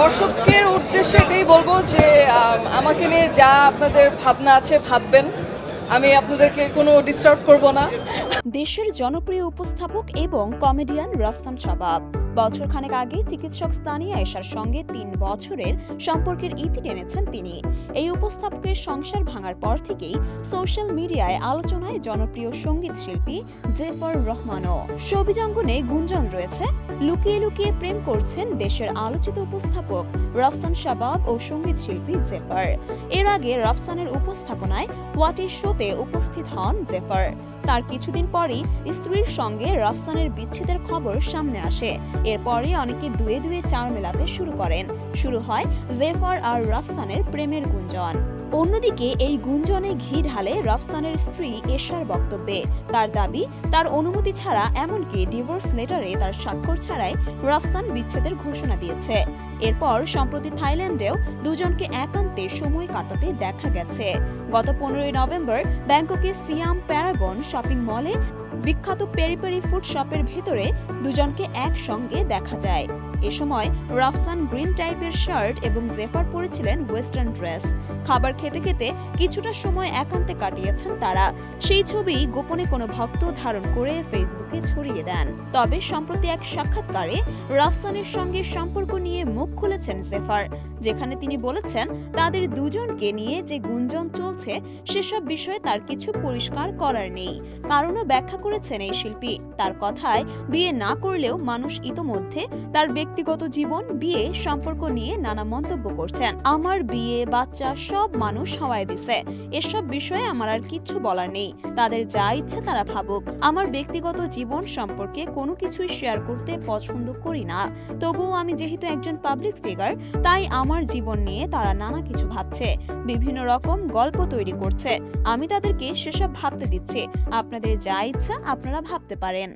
দর্শকের উদ্দেশ্যে এটাই বলব যে আমাকে নিয়ে যা আপনাদের ভাবনা আছে ভাববেন। আমি আপনাদেরকে কোনো ডিস্টার্ব করব না। দেশের জনপ্রিয় উপস্থাপক এবং কমেডিয়ান রফসান শাবাব। বছরখানেক আগে চিকিৎসক স্তানিয়া এশার সঙ্গে তিন বছরের সম্পর্কের ইতি টেনেছেন তিনি। এই উপস্থাপকের সংসার ভাঙার পর থেকেই সোশ্যাল মিডিয়ায় আলোচনায় জনপ্রিয় সংগীত শিল্পী জেফর রহমানও। সবিজঙ্গনে গুঞ্জন রয়েছে, লুকিয়ে লুকিয়ে প্রেম করছেন দেশের আলোচিত উপস্থাপক রফসান শাবাব ও সংগীত শিল্পী জেফার। এর আগে রফসানের উপস্থাপনায় ওয়াটি শোতে উপস্থিত হন জেফার। তার কিছুদিন পরই স্ত্রীর সঙ্গে রফসানের বিচ্ছেদের খবর সামনে আসে। এরপরে অনেকে দুয়ে দুয়ে চার মেলাতে শুরু করেন। শুরু হয় জেফার আর রফসানের প্রেমের গুঞ্জন। অন্যদিকে এই গুঞ্জনে ঘি ঢালে রফসানের স্ত্রী এশার বক্তব্যে। তার দাবি, তার অনুমতি ছাড়া এমনকি ডিভোর্স লেটারে তার স্বাক্ষর ছাড়াই রফসান বিচ্ছেদের ঘোষণা দিয়েছে। এরপর সম্প্রতি থাইল্যান্ডেও দুজনকে একান্তে সময় কাটাতে দেখা গেছে। গত পনেরোই নভেম্বর ব্যাংককে সিয়াম প্যারাগন শপিং মলে বিখ্যাত পেরি পেরি ফুড শপের ভেতরে দুজনকে একসঙ্গে দেখা যায়। এ সময় রাফসান গ্রিন টাইপের শার্ট এবং জেফার পরেছিলেন ওয়েস্টার্ন ড্রেস। খাবার খেতে খেতে কিছুটা সময় একান্তে কাটিয়েছেন তারা। সেই ছবি গোপনে কোনো ভক্ত ধারণ করে ফেসবুকে ছড়িয়ে দেন। তবে সম্প্রতি এক সাক্ষাৎকারে রাফসানের সঙ্গে সম্পর্ক নিয়ে মুখ খুলেছেন জেফার, যেখানে তিনি বলেছেন, তাদের দুজনকে নিয়ে যে গুঞ্জন চলছে, সেসব বিষয়ে তার কিছু পরিষ্কার করার নেই। কারণও ব্যাখ্যা করেছেন এই শিল্পী। তার কথায়, বিয়ে না করলেও মানুষ ইতোমধ্যে তার ব্যক্তিগত জীবন, বিয়ে, সম্পর্ক নিয়ে নানা মন্তব্য করছেন। আমার বিয়ে, বাচ্চা সব মানুষ হাওয়ায় দিছে। এসব বিষয়ে আমার আর কিচ্ছু বলার নেই। তাদের যা ইচ্ছে তারা ভাবুক। আমার ব্যক্তিগত জীবন সম্পর্কে কোনো কিছুই শেয়ার করতে পছন্দ করি না। তবুও আমি যেহেতু একজন পাবলিক ফিগার তাই আমার জীবন নিয়ে তারা নানা কিছু ভাবছে। বিভিন্ন রকম গল্প তৈরি করছে। আমি তাদেরকে সেসব ভাবতে দিচ্ছি। আপনাদের যা ইচ্ছা আপনারা ভাবতে পারেন।